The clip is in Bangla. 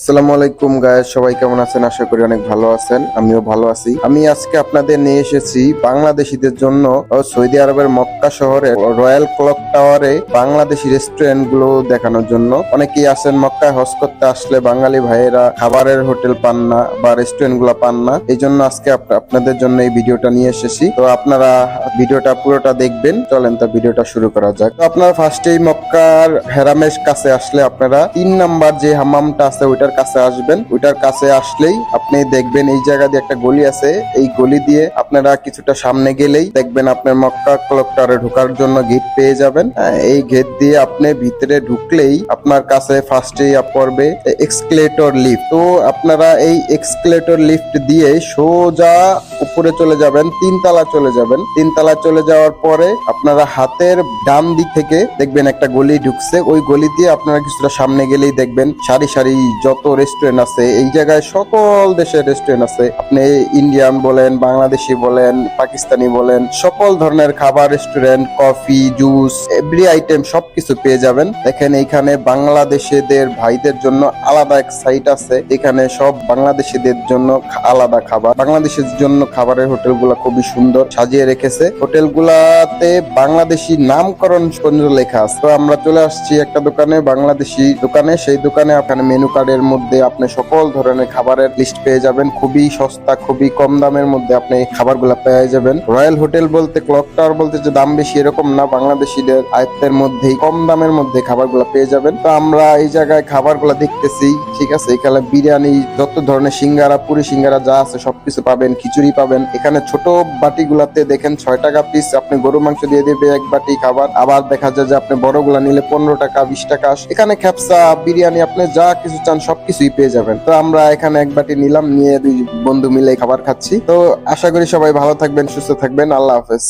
আসসালামু আলাইকুম গায়ে সবাই কেমন আছেন? আশা করি অনেক ভালো আছেন, আমিও ভালো আছি। আমি আজকে আপনাদের নিয়ে এসেছি বাংলাদেশিদের জন্য সৌদি আরবের মক্কা শহরে রয়্যাল ক্লক টাওয়ারে বাংলাদেশি রেস্টুরেন্টগুলো দেখানোর জন্য। অনেকেই আছেন মক্কায়, হজ করতে আসলে বাঙালি ভাইয়েরা খাবারের হোটেল পান না বা রেস্টুরেন্টগুলো পান না। এই জন্য আজকে আপনাদের জন্য এই ভিডিওটা নিয়ে এসেছি। তো আপনারা ভিডিওটা পুরোটা দেখবেন। চলেন তা ভিডিওটা শুরু করা যাক। তো আপনারা ফার্স্টেই মক্কার হেরামেশ কাছে আসলে আপনারা তিন নাম্বার যে হামামটা আছে ওইটার কাছে আসবেন ওইটার কাছে আসলেই আপনি দেখবেন এই জায়গা দিয়ে একটা গলি আছে। এই গলি দিয়ে আপনারা কিছুটা সামনে গেলেই দেখবেন আপনার মক্কা ক্লক ঢোকার জন্য গেট পেয়ে যাবেন। হ্যাঁ, এই গেট দিয়ে আপনি ভিতরে ঢুকলেই আপনার কাছে ফার্স্টেই পড়বে এক্সক্লেটর লিফট তো আপনারা এই এক্সক্লেটর লিফট দিয়ে সোজা উপরে চলে যাবেন তিনতলা চলে যাবেন। তিনতলা চলে যাওয়ার পরে আপনারা হাতের ডান দিক থেকে দেখবেন একটা গলি ঢুকছে। ওই গলি দিয়ে আপনারা কিছুটা সামনে গেলেই দেখবেন সারি সারি যত রেস্টুরেন্ট আছে, এই জায়গায় সকল দেশের রেস্টুরেন্ট আছে। আপনি ইন্ডিয়ান বলেন, বাংলাদেশি বলেন, পাকিস্তানি বলেন, সকল ধরনের খাবার restaurant coffee juice every item সবকিছু পেয়ে যাবেন। দেখেন এইখানে বাংলাদেশিদের ভাইদের জন্য আলাদা এক সাইট আছে। এখানে সব বাংলাদেশিদের জন্য আলাদা খাবার। বাংলাদেশের জন্য খাবারের হোটেলগুলো খুবই সুন্দর, সাজিয়ে রেখেছে। হোটেলগুলাতে বাংলাদেশি নামকরণ লেখা আছে। তো আমরা চলে আসছি একটা দোকানে, বাংলাদেশি দোকানে। সেই দোকানে আপনার মেনু কার্ডের মধ্যে আপনি সকল ধরনের খাবারের লিস্ট পেয়ে যাবেন। খুবই সস্তা, খুবই কম দামের মধ্যে আপনি খাবারগুলো পেয়ে যাবেন। রয়্যাল হোটেল বলতে ক্লক টাওয়ার বলতে যে দাম বেশি এরকম না, বাংলাদেশিদের আয়ত্তের মধ্যেই কম দামের মধ্যে খাবারগুলো পেয়ে যাবেন। তো আমরা এই জায়গায় খাবারগুলো দেখতেছি, ঠিক আছে? এখানে বিরিয়ানি, যত ধরনের সিঙ্গারা, পুরি সিঙ্গারা যা আছে সবকিছু পাবেন, খিচুড়ি পাবেন। এখানে ছোট বাটিগুলাতে দেখেন ছয় টাকা পিস আপনি গরু মাংস দিয়ে দেবে এক বাটি খাবার। আবার দেখা যায় যে আপনি বড়গুলা নিলে পনেরো টাকা, বিশ টাকা। এখানে খ্যাপসা বিরিয়ানি, আপনি যা কিছু চান সবকিছুই পেয়ে যাবেন। তো আমরা এখানে এক বাটি নিলাম, নিয়ে দুই বন্ধু মিলে খাবার খাচ্ছি। তো আশা করি সবাই ভালো থাকবেন, সুস্থ থাকবেন। আল্লাহ হাফেজ।